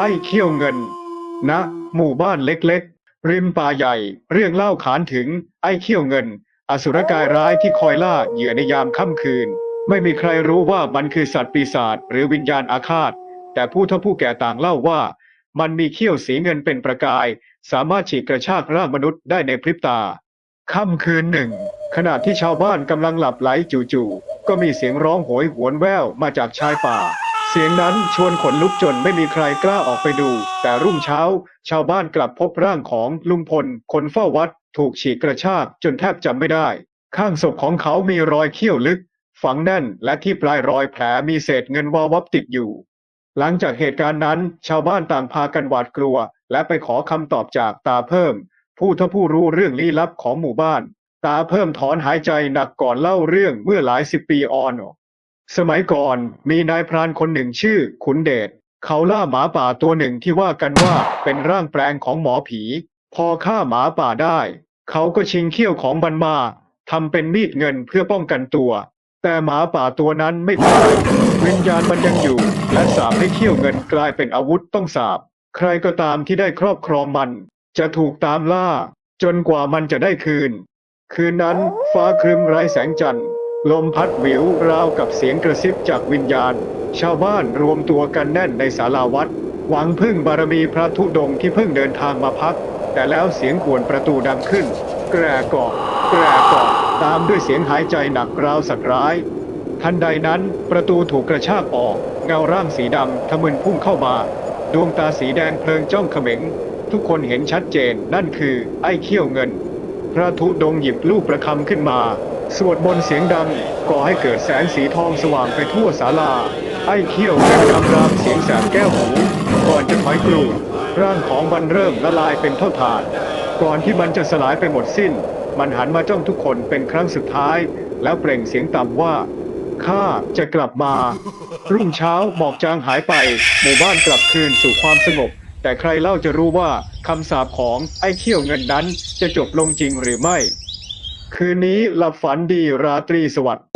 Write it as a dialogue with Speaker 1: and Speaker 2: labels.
Speaker 1: ไอ้เขี้ยวเงินณหมู่บ้านเล็กๆ ริมป่าใหญ่ เรื่องเล่าขานถึงไอ้เขี้ยวเงิน อสุรกายร้ายที่คอยล่าเหยื่อในยามค่ำคืน ไม่มีใครรู้ว่ามันคือสัตว์ปีศาจหรือวิญญาณอาฆาต แต่ผู้เฒ่าผู้แก่ต่างเล่าว่า มันมีเขี้ยวสีเงินเป็นประกาย สามารถฉีกกระชากร่างมนุษย์ได้ในพริบตาค่ำคืนหนึ่ง ขณะที่ชาวบ้านกำลังหลับไหลจู่ๆก็มีเสียงร้องโหยหวนแว่วมาจากชายป่า เสียงนั้นชวนขนลุกจนไม่มีใครกล้าออกไปดู แต่รุ่งเช้า ชาวบ้านกลับพบร่างของลุงพล คนเฝ้าวัด ถูกฉีกกระชากจนแทบจำไม่ได้ ข้างศพของเขามีรอยเขี้ยวลึก ฝังแน่นและที่ปลายรอยแผลมีเศษเงินวาวับติดอยู่ หลังจากเหตุการณ์นั้น ชาวบ้านต่างพากันหวาดกลัว และไปขอคำตอบจากตาเพิ่ม ผู้ท่าผู้รู้เรื่องลี้ลับของหมู่บ้าน ตาเพิ่มถอนหายใจหนักก่อนเล่าเรื่องเมื่อหลายสิบปีอ่อน สมัยก่อนมีนายพรานคนหนึ่งชื่อขุนเดช เขาล่าหมาป่าตัวหนึ่งที่ว่ากันว่าเป็นร่างแปลงของหมอผี พอฆ่าหมาป่าได้ เขาก็ชิงเขี้ยวของมันมาทำเป็นมีดเงินเพื่อป้องกันตัว แต่หมาป่าตัวนั้นไม่ตายวิญญาณมันยังอยู่ และสาปให้เขี้ยวเงินกลายเป็นอาวุธต้องสาบ ใครก็ตามที่ได้ครอบครองมัน จะถูกตามล่า จนกว่ามันจะได้คืน คืนนั้นฟ้าครึ้มไร้แสงจันทร์ ลมพัดหวิวราวกับเสียงกระซิบจากวิญญาณ ชาวบ้านรวมตัวกันแน่นในศาลาวัด หวังพึ่งบารมีพระธุดงที่เพิ่งเดินทางมาพัก แต่แล้วเสียงขวนประตูดังขึ้น แกรกอกแกรกอกตามด้วยเสียงหายใจหนักราวสัตว์ร้าย ทันใดนั้นประตูถูกกระชากออก เงาร่างสีดำทะมึนพุ่งเข้ามา ดวงตาสีแดงเพลิงจ้องเขม็ง ทุกคนเห็นชัดเจนนั่นคือไอ้เขี้ยวเงิน พระธุดงหยิบลูกประคำขึ้นมา สวดมนต์เสียงดังก่อให้เกิดแสงสีทองสว่างไปทั่วศาลา ไอ้เขี้ยวเงินคำรามเสียงแสบแก้วหู ก่อนจะถอยกรูดร่างของมันเริ่มละลายเป็นเท่าฐาน ก่อนที่มันจะสลายไปหมดสิ้น มันหันมาจ้องทุกคนเป็นครั้งสุดท้าย แล้วเปล่งเสียงต่ำว่าข้าจะกลับมา รุ่งเช้าหมอกจางหายไป หมู่บ้านกลับคืนสู่ความสงบ แต่ใครเล่าจะรู้ว่าคำสาปของไอ้เขี้ยวเงินนั้นจะจบลงจริงหรือไม่ คืนนี้หลับฝันดีราตรีสวัสดิ์